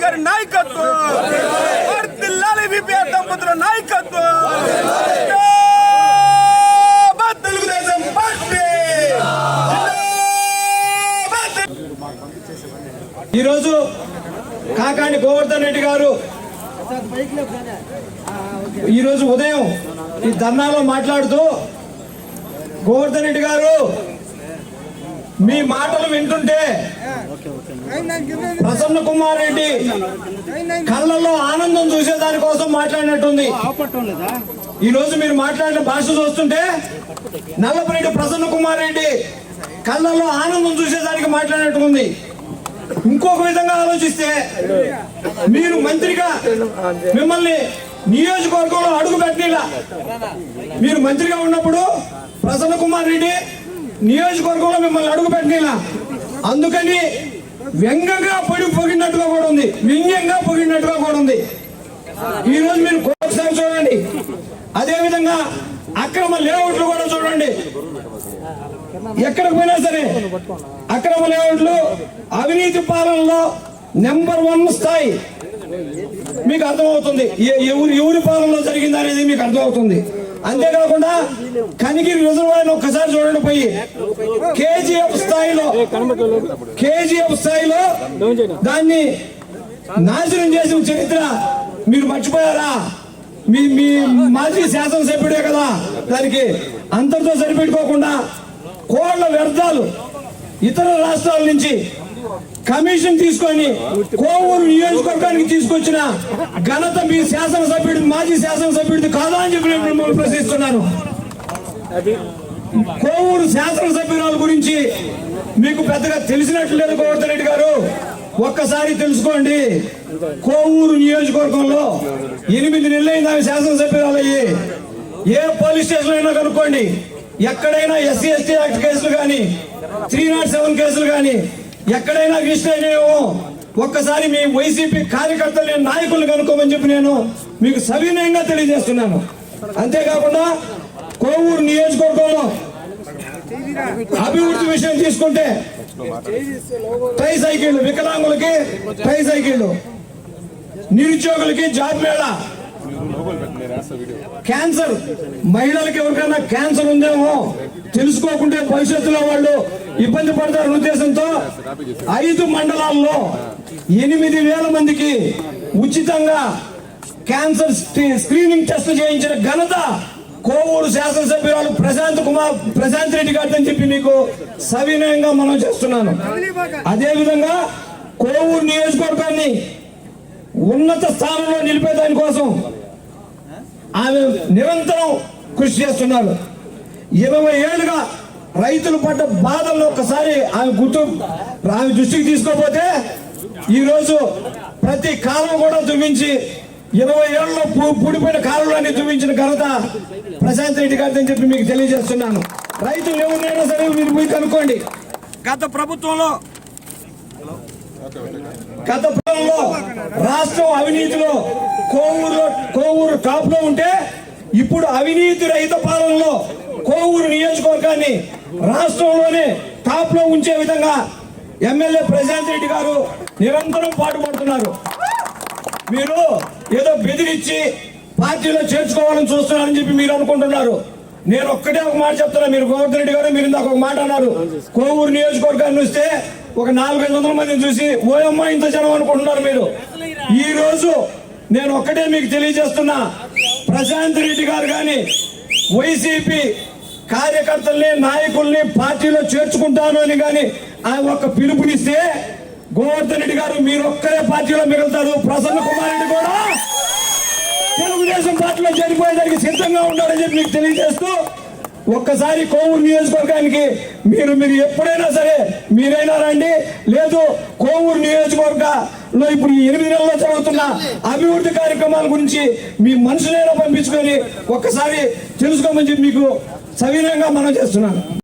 నరేంద్ర గారి నాయకత్వం. వర్ధిల్లాలి విపిఆర్ దంపతుల నాయకత్వం. తెలుగుదేశం పార్టీ. ఈరోజు కాకాని గోవర్ధన్ రెడ్డి గారు ఈరోజు ఉదయం ఈ ధర్నాలో మాట్లాడుతూ గోవర్ధన్ రెడ్డి గారు మీ మాటలు వింటుంటే ప్రసన్న కుమార్ రెడ్డి కళ్ళల్లో ఆనందం చూసే దానికోసం మాట్లాడినట్టుంది. ఈ రోజు మీరు మాట్లాడిన భాష చూస్తుంటే నల్లపరెడ్డి ప్రసన్న కుమార్ రెడ్డి కళ్ళల్లో ఆనందం చూసేదానికి మాట్లాడినట్టుంది. ఇంకొక విధంగా ఆలోచిస్తే మీరు మంత్రిగా మిమ్మల్ని నియోజకవర్గంలో అడుగు పెట్టిలా మీరు మంత్రిగా ఉన్నప్పుడు ప్రసన్న కుమార్ రెడ్డి నియోజకవర్గంలో మిమ్మల్ని అడుగు పెట్టిలా అందుకని వ్యంగ్యంగా పొడి పొగినట్టుగా కూడా ఉంది. వ్యంగ్యంగా పొగినట్టుగా కూడా ఉంది. ఈ రోజు మీరు ఒకసారి చూడండి. అదేవిధంగా అక్రమ లేఅవుట్లు కూడా చూడండి. ఎక్కడికి పోయినా సరే అక్రమ లేఅవుట్లు అవినీతి పాలనలో నెంబర్ వన్ స్థాయి. మీకు అర్థమవుతుంది. ఏ- ఎవరు ఎవరి పాలనలో జరిగింది అనేది మీకు అర్థమవుతుంది. అంతేకాకుండా కనిగిరి రిజర్వాయర్ ఒక్కసారి చూడండి పోయి. కేజీఎఫ్ స్థాయిలో కేజీఎఫ్ స్థాయిలో దాన్ని నాశనం చేసిన చరిత్ర మీరు మర్చిపోయారా? మీ మీ మాజీ శాసనసభ్యుడే కదా దానికి అంతటితో సరిపెట్టుకోకుండా కోళ్ళ వ్యర్థాలు ఇతర రాష్ట్రాల నుంచి కమిషన్ తీసుకొని కోవూరు నియోజకవర్గానికి తీసుకొచ్చిన ఘనత మీ శాసనసభ్యుడి మాజీ శాసనసభ్యుడిది కాదా అని చెప్పి మిమ్మల్ని ప్రశ్నిస్తున్నాను. కోవూరు శాసనసభ్యురాల గురించి మీకు పెద్దగా తెలిసినట్లు లేదు గోవర్ధన్ రెడ్డి గారు. ఒక్కసారి తెలుసుకోండి కోవూరు నియోజకవర్గంలో ఎనిమిది నెలలైంది ఆమె శాసనసభ్యురాలయ్యి ఏ పోలీస్ స్టేషన్ అయినా కనుక్కోండి ఎక్కడైనా ఎస్సీ ఎస్టీ యాక్ట్ కేసులు కానీ త్రీ నాట్ సెవెన్ కేసులు కానీ ఎక్కడైనా రిజిస్టర్ ఒక్కసారి మీ వైసీపీ కార్యకర్తలు నాయకులు కనుక్కోమని చెప్పి నేను మీకు సవినయంగా తెలియజేస్తున్నాను. అంతేకాకుండా కోవూరు నియోజకవర్గంలో అభివృద్ధి విషయం తీసుకుంటే ట్రై సైకిల్ వికలాంగులకి ట్రై సైకిళ్ళు నిరుద్యోగులకి జాబ్ మేళా. క్యాన్సర్ మహిళలకి ఎవరికైనా క్యాన్సర్ ఉందేమో తెలుసుకోకుండా భవిష్యత్తులో వాళ్ళు ఇబ్బంది పడతారన్న ఉద్దేశంతో ఐదు మండలాల్లో ఎనిమిది వేల మందికి ఉచితంగా క్యాన్సర్ స్క్రీనింగ్ టెస్ట్ చేయించిన ఘనత కోవూరు శాసనసభ్యురాలు ప్రశాంత్ కుమార్ ప్రశాంత్ రెడ్డి గారిని అని చెప్పి మీకు సవినయంగా మనం చేస్తున్నాను. అదే విధంగా కోవూరు నియోజకవర్గాన్ని ఉన్నత స్థానంలో నిలిపే దానికోసం ఆమె నిరంతరం కృషి చేస్తున్నారు. ఇరవై ఏళ్ళుగా రైతులు పడ్డ బాధలను ఒక్కసారి ఆమె గుర్తు ఆమె దృష్టికి తీసుకోపోతే ఈరోజు ప్రతి కాలం కూడా దువ్వించి ఇరవై ఏళ్ళలో పుడిపోయిన కాలంలోనే దువ్వించిన ఘనత ప్రశాంత్ రెడ్డి గారిని చెప్పి మీకు తెలియజేస్తున్నాను. రైతులు ఎవరినైనా సరే మీరు పోయి కనుక్కోండి. గత ప్రభుత్వంలో గత ప్రభుత్వంలో రాష్ట్రం అవినీతిలో కోవూరు కోవూరు టాప్లో ఉంటే ఇప్పుడు అవినీతి రహిత పాలనలో కోవూరు నియోజకవర్గాన్ని రాష్ట్రంలోనే టాప్లో ఉంచే విధంగా ఎమ్మెల్యే ప్రశాంత్ రెడ్డి గారు నిరంతరం పాటుపడుతున్నారు. మీరు ఏదో బెదిరించి పార్టీలో చేర్చుకోవాలని చూస్తున్నారని చెప్పి మీరు అనుకుంటున్నారు. నేను ఒక్కటే ఒక మాట చెప్తున్నా మీరు గోవర్ధన్ రెడ్డి గారు మీరు ఇందాక ఒక మాట అన్నారు. కోవూరు నియోజకవర్గాన్ని వస్తే ఒక నాలుగైదు వందల మందిని చూసి ఓయమ్మ ఇంత జనం అనుకుంటున్నారు మీరు. ఈ రోజు నేను ఒక్కటే మీకు తెలియజేస్తున్నా ప్రశాంత్ రెడ్డి గారు కానీ వైసీపీ కార్యకర్తల్ని నాయకుల్ని పార్టీలో చేర్చుకుంటాను అని కానీ ఆయన ఒక పిలుపునిస్తే గోవర్ధన్ రెడ్డి గారు మీరు ఒక్కరే పార్టీలో మిగులుతారు. ప్రసన్న కుమార్ రెడ్డి కూడా తెలుగుదేశం పార్టీలో చనిపోయేదానికి సిద్ధంగా ఉన్నాడని చెప్పి మీకు తెలియజేస్తూ ఒక్కసారి కోవూరు నియోజకవర్గానికి మీరు మీరు ఎప్పుడైనా సరే మీరైనా రండి. లేదు కోవూరు నియోజకవర్గంలో ఇప్పుడు ఈ ఎనిమిది నెలల్లో జరుగుతున్న అభివృద్ధి కార్యక్రమాల గురించి మీ మనుషులైనా పంపించుకొని ఒక్కసారి తెలుసుకోమని చెప్పి మీకు సవినయంగా మనం చేస్తున్నాను